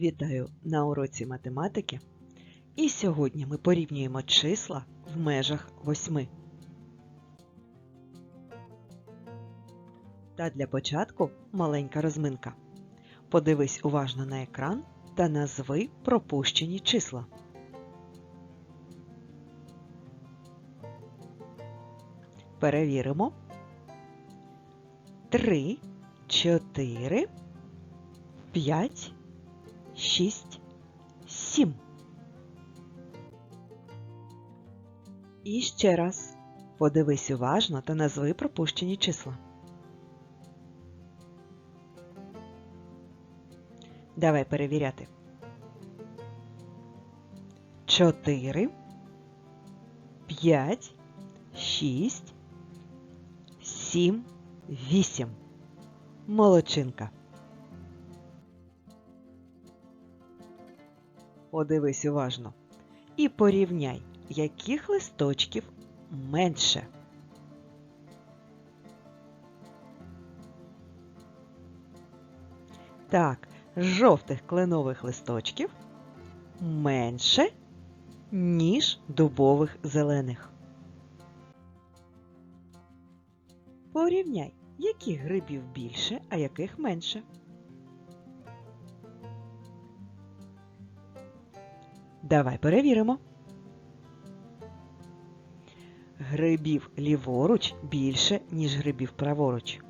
Вітаю на уроці математики. І сьогодні ми порівнюємо числа в межах восьми. Та для початку маленька розминка. Подивись уважно на екран та назви пропущені числа. Перевіримо. Три, чотири, п'ять, шість, сім. І ще раз подивись уважно та назви пропущені числа. Давай перевіряти. Чотири, п'ять, шість, сім, вісім. Молодчинка. Подивись уважно і порівняй, яких листочків менше. Так, жовтих кленових листочків менше, ніж дубових зелених. Порівняй, яких грибів більше, а яких менше. Давай перевіримо. Грибів ліворуч більше, ніж грибів праворуч.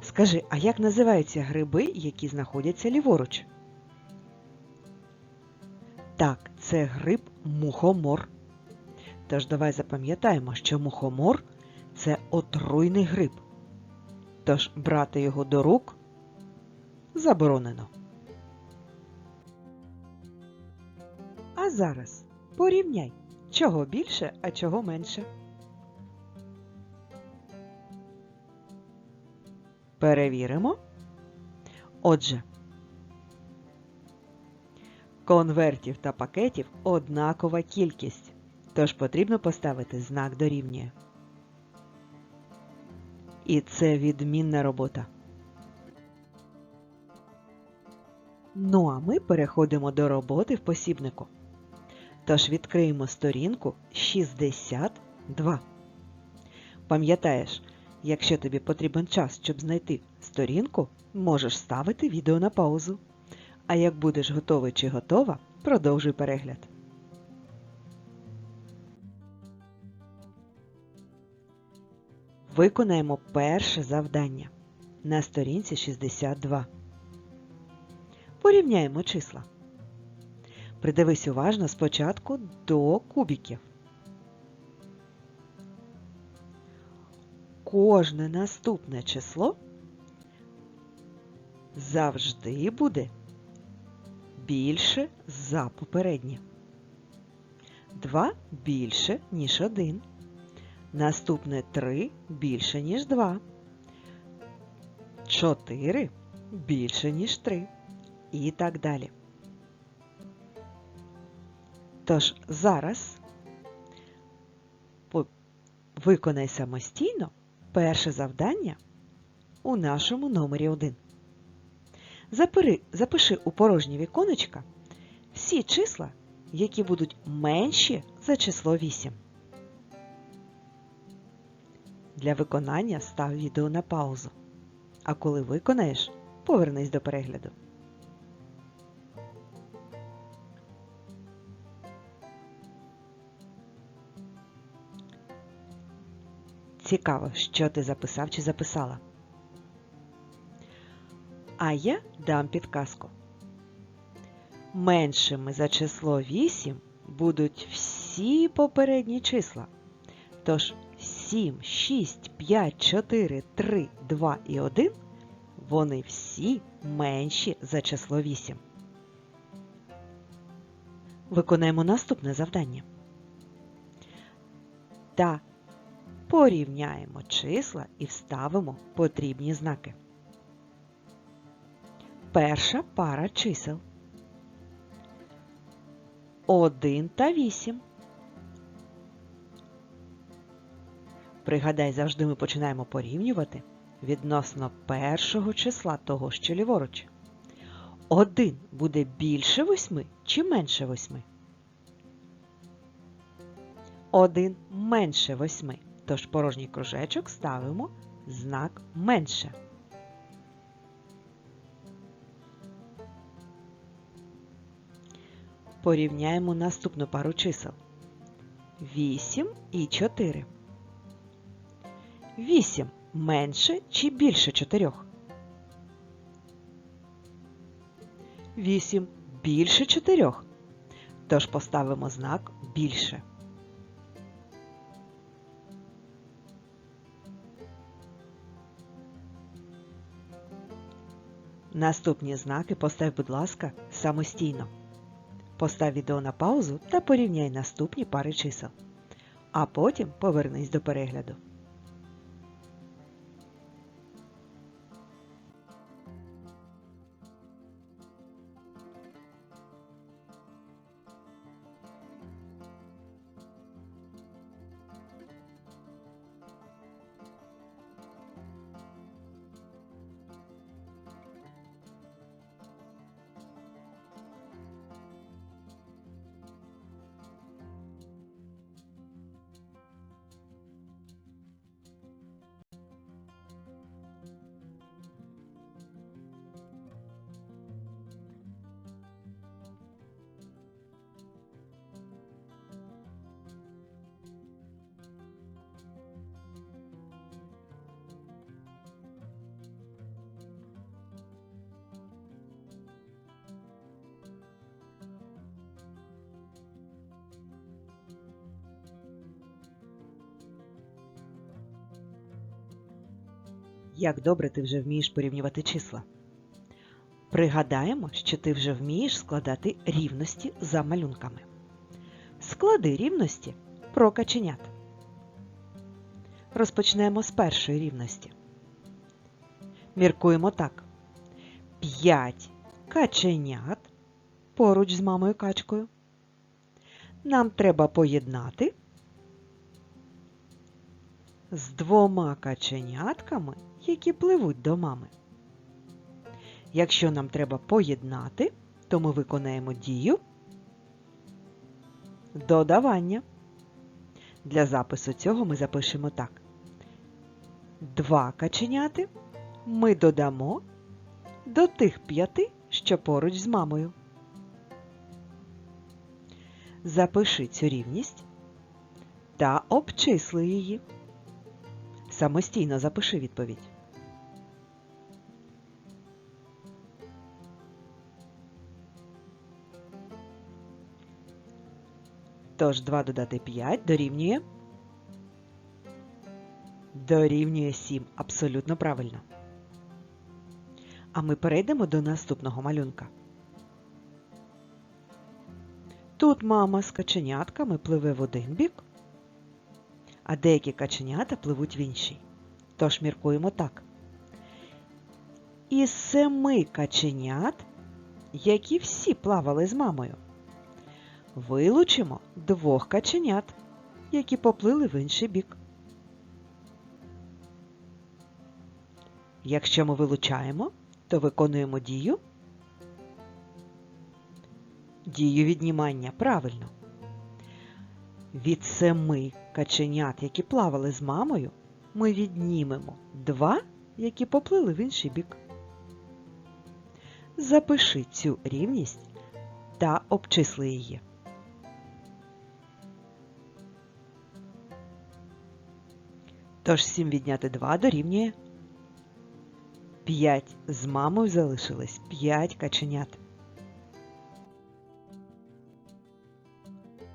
Скажи, а як називаються гриби, які знаходяться ліворуч? Так, це гриб мухомор. Тож давай запам'ятаємо, що мухомор це отруйний гриб. Тож брати його до рук заборонено. Зараз порівняй, чого більше, а чого менше. Перевіримо. Отже, конвертів та пакетів однакова кількість, тож потрібно поставити знак дорівнює. І це відмінна робота. Ну а ми переходимо до роботи в посібнику. Тож відкриємо сторінку 62. Пам'ятаєш, якщо тобі потрібен час, щоб знайти сторінку, можеш ставити відео на паузу. А як будеш готовий чи готова, продовжуй перегляд. Виконаємо перше завдання на сторінці 62. Порівняємо числа. Придивись уважно спочатку до кубіків. Кожне наступне число завжди буде більше за попереднє. 2 більше, ніж 1. Наступне 3 більше, ніж 2. 4 більше, ніж 3. І так далі. Тож зараз виконай самостійно перше завдання у нашому номері 1. Запири, запиши у порожнє віконечка всі числа, які будуть менші за число 8. Для виконання став відео на паузу. А коли виконаєш, повернись до перегляду. Цікаво, що ти записав чи записала. А я дам підказку. Меншими за число 8 будуть всі попередні числа. Тож 7, 6, 5, 4, 3, 2 і 1 вони всі менші за число 8. Виконаємо наступне завдання. Та порівняємо числа і вставимо потрібні знаки. Перша пара чисел 1 та 8. Пригадай, завжди ми починаємо порівнювати відносно першого числа того, що ліворуч. 1 буде більше 8 чи менше 8? 1 менше 8. Тож порожній кружечок ставимо знак менше. Порівняємо наступну пару чисел. 8 і 4. 8 менше чи більше 4? 8 більше 4. Тож поставимо знак більше. Наступні знаки постав, будь ласка, самостійно. Постав відео на паузу та порівняй наступні пари чисел. А потім повернись до перегляду. Як добре ти вже вмієш порівнювати числа. Пригадаємо, що ти вже вмієш складати рівності за малюнками. Склади рівності про каченят. Розпочнемо з першої рівності. Міркуємо так. 5 каченят поруч з мамою качкою. Нам треба поєднати з двома каченятками, які пливуть до мами. Якщо нам треба поєднати, то ми виконаємо дію додавання. Для запису цього ми запишемо так. Два каченяти ми додамо до тих п'яти, що поруч з мамою. Запиши цю рівність та обчисли її. Самостійно запиши відповідь. Тож 2 додати 5 дорівнює. Дорівнює 7. Абсолютно правильно. А ми перейдемо до наступного малюнка. Тут мама з каченятками пливе в один бік, а деякі каченята пливуть в інший. Тож міркуємо так. Із семи каченят, які всі плавали з мамою, вилучимо двох каченят, які поплили в інший бік. Якщо ми вилучаємо, то виконуємо дію. Дію віднімання правильно. Від семи каченят, які плавали з мамою, ми віднімемо два, які поплили в інший бік. Запиши цю рівність та обчисли її. Тож 7 відняти 2 дорівнює 5. З мамою залишилось 5 каченят.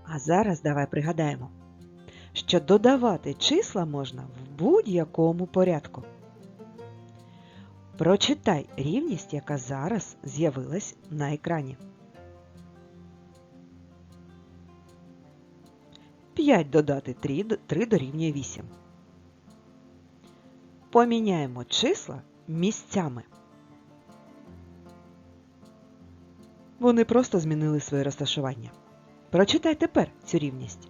А зараз давай пригадаємо, що додавати числа можна в будь-якому порядку. Прочитай рівність, яка зараз з'явилась на екрані. 5 додати 3, 3 дорівнює 8. Поміняємо числа місцями. Вони просто змінили своє розташування. Прочитай тепер цю рівність.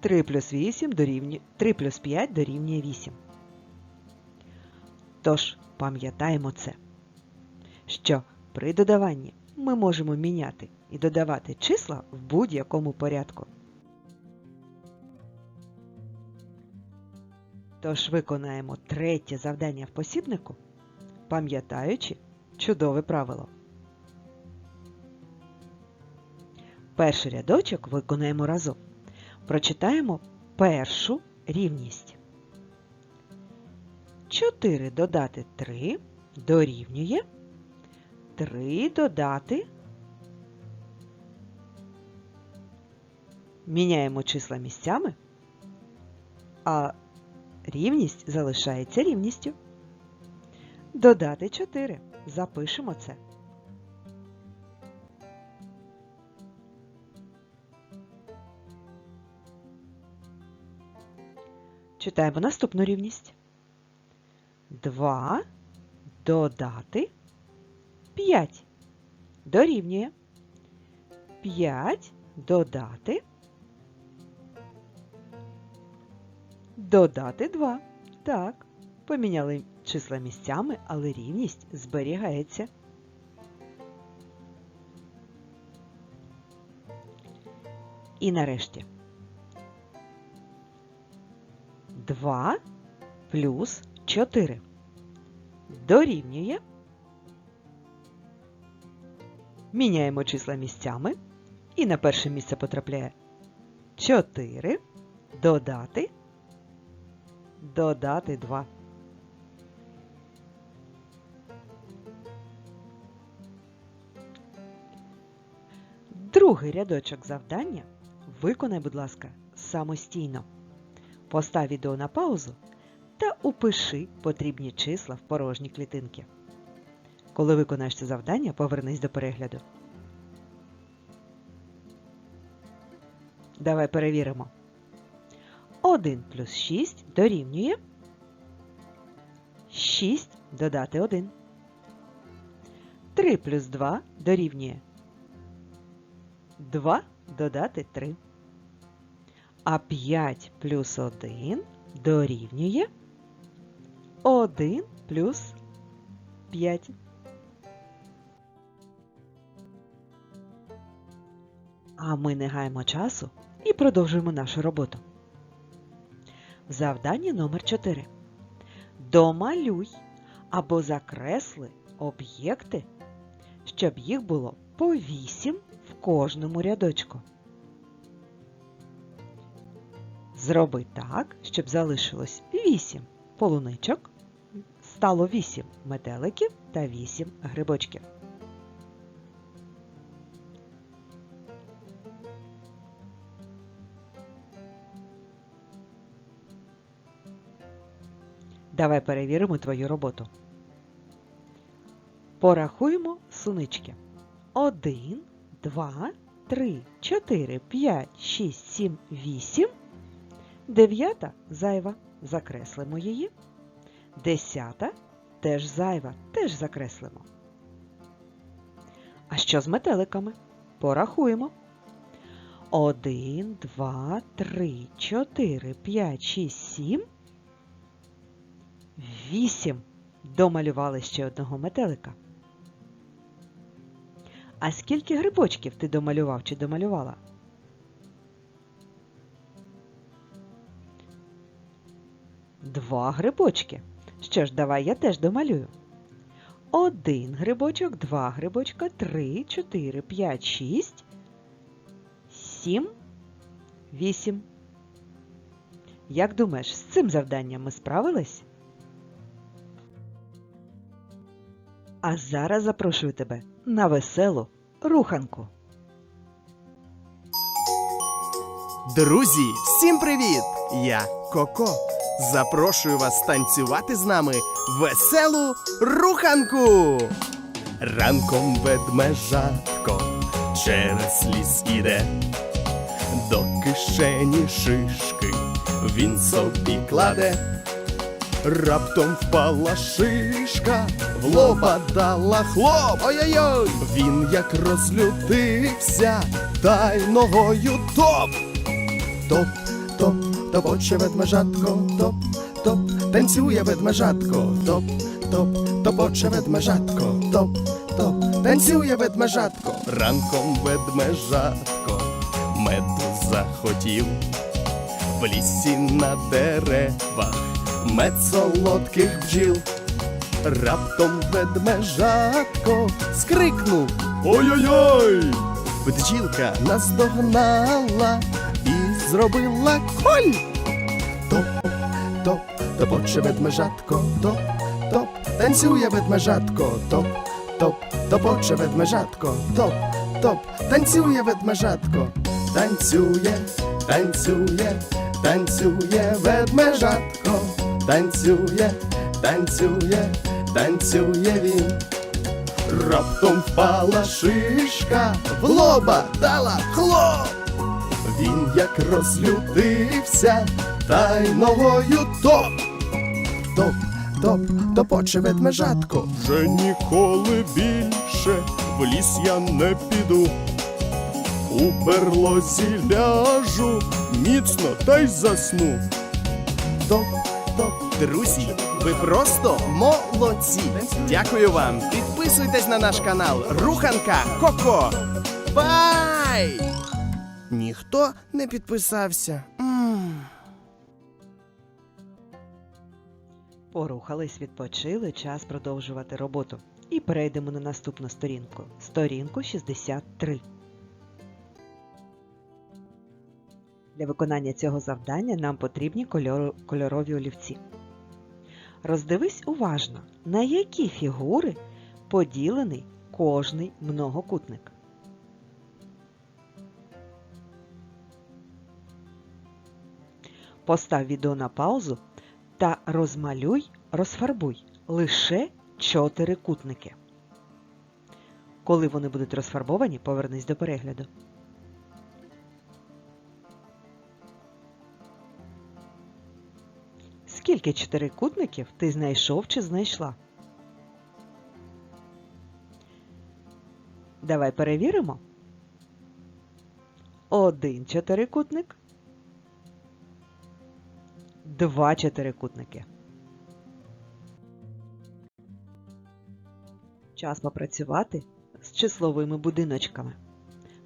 3 плюс 8 дорівнює 3 плюс 5 дорівнює 8. Тож, пам'ятаємо це. що при додаванні ми можемо міняти і додавати числа в будь-якому порядку. Тож виконаємо третє завдання в посібнику, пам'ятаючи чудове правило. Перший рядочок виконаємо разом. Прочитаємо першу рівність. 4 додати 3 дорівнює 3 додати. Міняємо числа місцями, а рівність залишається рівністю. Додати 4. Запишемо це. Читаємо наступну рівність. 2 додати 5 дорівнює 5 додати додати 2. Так, поміняли числа місцями, але рівність зберігається. І нарешті 2 плюс 4 дорівнює. Міняємо числа місцями. І на перше місце потрапляє 4 додати додати 2. Другий рядочок завдання виконай, будь ласка, самостійно. Постав відео на паузу та упиши потрібні числа в порожні клітинки. Коли виконаєш це завдання, повернись до перегляду. Давай перевіримо. 1 плюс 6 дорівнює 6 додати 1. 3 плюс 2 дорівнює 2 додати 3. А 5 плюс 1 дорівнює 1 плюс 5. А ми не гаємо часу і продовжуємо нашу роботу. Завдання номер 4. Домалюй або закресли об'єкти, щоб їх було по 8 в кожному рядочку. Зроби так, щоб залишилось 8 полуничок, стало 8 метеликів та 8 грибочків. Давай перевіримо твою роботу. Порахуємо сунички. 1, 2, 3, 4, 5, 6, 7, 8. Дев'ята зайва. Закреслимо її. Десята теж зайва. Теж закреслимо. А що з метеликами? Порахуємо. 1, 2, 3, 4, 5, 6, 7. Вісім. Домалювали ще одного метелика. А скільки грибочків ти домалював чи домалювала? Два грибочки. Що ж, давай я теж домалюю. Один грибочок, два грибочка, три, чотири, п'ять, шість, сім, вісім. Як думаєш, з цим завданням ми справились? А зараз запрошую тебе на веселу руханку. Друзі, всім привіт! Я Коко. Запрошую вас танцювати з нами веселу руханку. Ранком ведмежатко через ліс іде, до кишені шишки він собі кладе. Раптом впала шишка, в лоба дала хлоп. Ой-ой-ой! Він як розлютився, та й ногою топ. Топ, топ, топоче ведмежатко, топ, топ, танцює ведмежатко, топ, топ, топоче ведмежатко, топ, топ, танцює ведмежатко, ранком ведмежатко, меду захотів. В лісі на деревах мед солодких бджіл. Раптом ведмежатко скрикнув Ой-ой-ой! Бджілка наздогнала і зробила коль. Топ, топ, топоче ведмежатко, топ, топ, танцює ведмежатко, топ, топ, топоче ведмежатко, топ, топ, танцює ведмежатко, танцює, танцює, танцює ведмежатко, танцює, танцює, танцює він. Раптом впала шишка, в лоба дала хлоп. Він як розлютився, та й ногою топ. Топ, топ, топоче ведмежатко. Вже ніколи більше в ліс я не піду. У берлозі ляжу, міцно та й засну. Топ, топ, друзі, ви просто молодці. Дякую вам. Підписуйтесь на наш канал Руханка Коко. Бай! Ніхто не підписався. Порухались, відпочили, час продовжувати роботу. І перейдемо на наступну сторінку. Сторінку 63. Для виконання цього завдання нам потрібні кольорові олівці. Роздивись уважно, на які фігури поділений кожний многокутник. Постав відео на паузу та розмалюй, розфарбуй лише чотири кутники. Коли вони будуть розфарбовані, повернись до перегляду. Скільки чотирикутників ти знайшов чи знайшла? Давай перевіримо. Один чотирикутник. Два чотирикутники. Час попрацювати з числовими будиночками.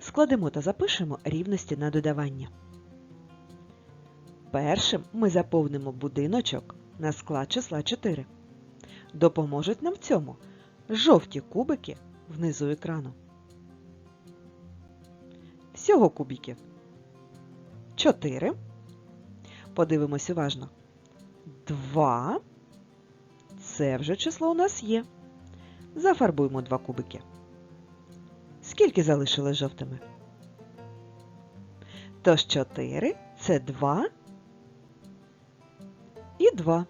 Складемо та запишемо рівності на додавання. Першим ми заповнимо будиночок на склад числа 4. Допоможуть нам в цьому жовті кубики внизу екрану. Всього кубиків 4. Подивимось уважно. 2. Це вже число у нас є. Зафарбуємо два кубики. Скільки залишилось жовтими? Тож 4 це 2 і 2.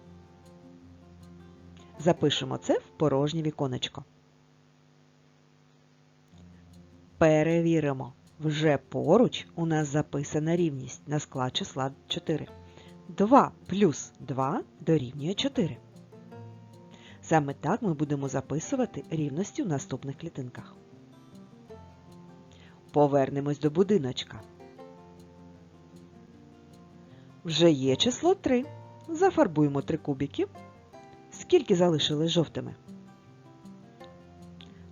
Запишемо це в порожнє віконечко. Перевіримо. Вже поруч у нас записана рівність на склад числа 4. 2 плюс 2 дорівнює 4. Саме так ми будемо записувати рівності в наступних клітинках. Повернемось до будиночка. Вже є число 3. Зафарбуємо 3 кубики. Скільки залишилось жовтими?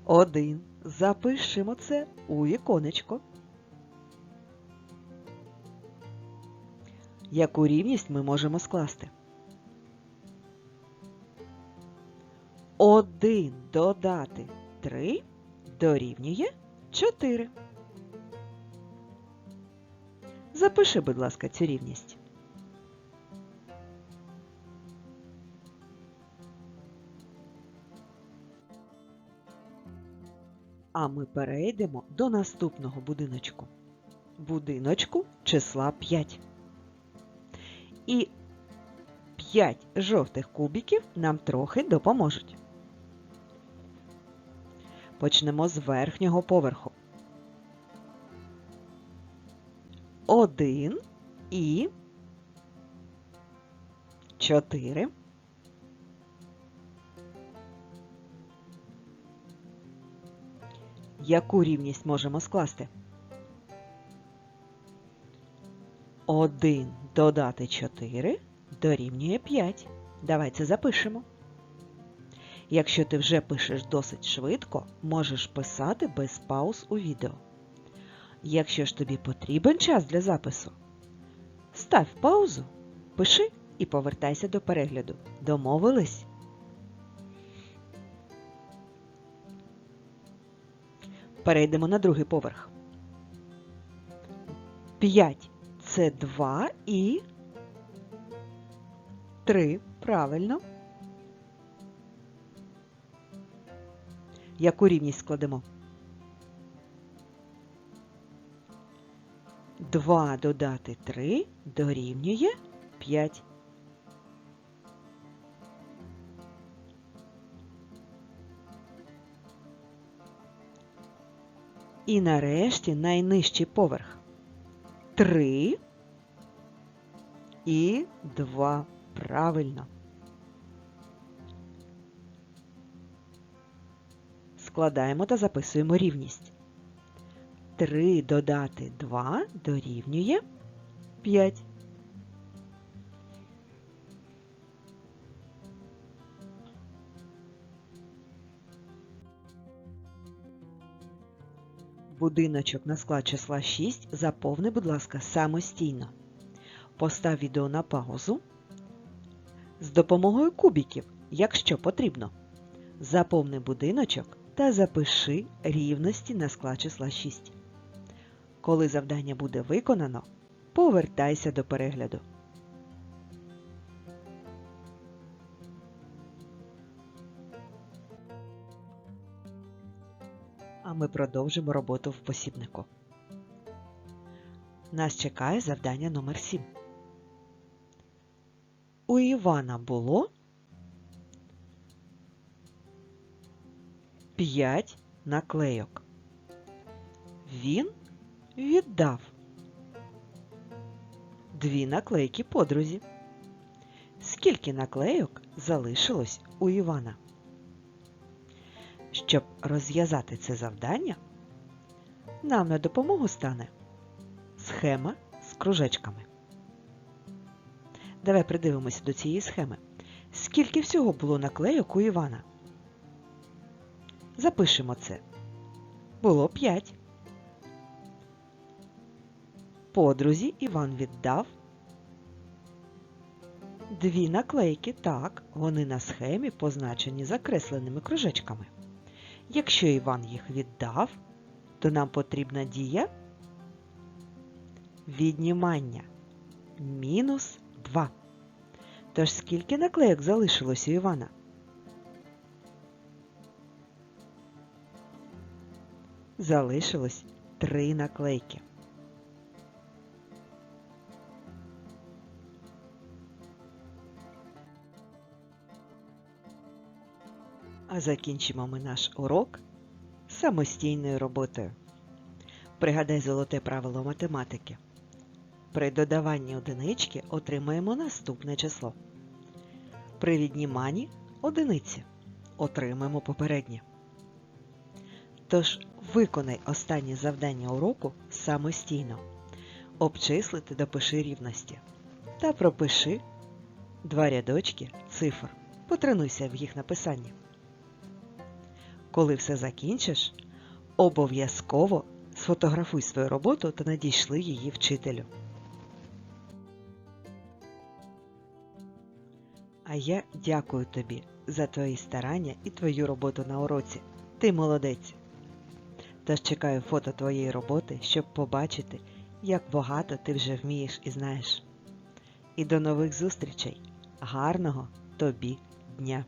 1. Запишемо це у віконечко. Яку рівність ми можемо скласти? 1 додати 3 дорівнює 4. Запиши, будь ласка, цю рівність. А ми перейдемо до наступного будиночку. Будиночку числа 5. І 5 жовтих кубиків нам трохи допоможуть. Почнемо з верхнього поверху. 1 і 4. Яку рівність можемо скласти? 1 додати 4 дорівнює 5. Давай це запишемо. Якщо ти вже пишеш досить швидко, можеш писати без пауз у відео. Якщо ж тобі потрібен час для запису, став паузу, пиши і повертайся до перегляду. Домовились? Перейдемо на другий поверх. 5 це 2 і 3. Правильно. Яку рівність складемо? 2 додати 3 дорівнює 5. І нарешті найнижчий поверх. 3 і 2. Правильно. Складаємо та записуємо рівність. 3 додати 2 дорівнює 5. Будиночок на склад числа 6 заповни, будь ласка, самостійно. Постав відео на паузу. З допомогою кубіків, якщо потрібно. Заповни будиночок та запиши рівності на склад числа 6. Коли завдання буде виконано, повертайся до перегляду. Ми продовжимо роботу в посібнику. Нас чекає завдання номер 7. У Івана було 5 наклейок. Він віддав дві наклейки подрузі. Скільки наклейок залишилось у Івана? Розв'язати це завдання, нам на допомогу стане схема з кружечками. Давай придивимося до цієї схеми. Скільки всього було наклейок у Івана? Запишемо це. Було 5. Подрузі Іван віддав дві наклейки. Так, вони на схемі позначені закресленими кружечками. Якщо Іван їх віддав, то нам потрібна дія віднімання мінус 2. Тож скільки наклейок залишилось у Івана? Залишилось 3 наклейки. А закінчимо ми наш урок самостійною роботою. Пригадай золоте правило математики. При додаванні одинички отримаємо наступне число. При відніманні одиниці отримаємо попереднє. Тож виконай останнє завдання уроку самостійно. Обчисли та допиши рівності. Та пропиши два рядочки цифр. Потренуйся в їх написанні. Коли все закінчиш, обов'язково сфотографуй свою роботу та надійшли її вчителю. А я дякую тобі за твої старання і твою роботу на уроці. Ти молодець. Тож чекаю фото твоєї роботи, щоб побачити, як багато ти вже вмієш і знаєш. І до нових зустрічей. Гарного тобі дня!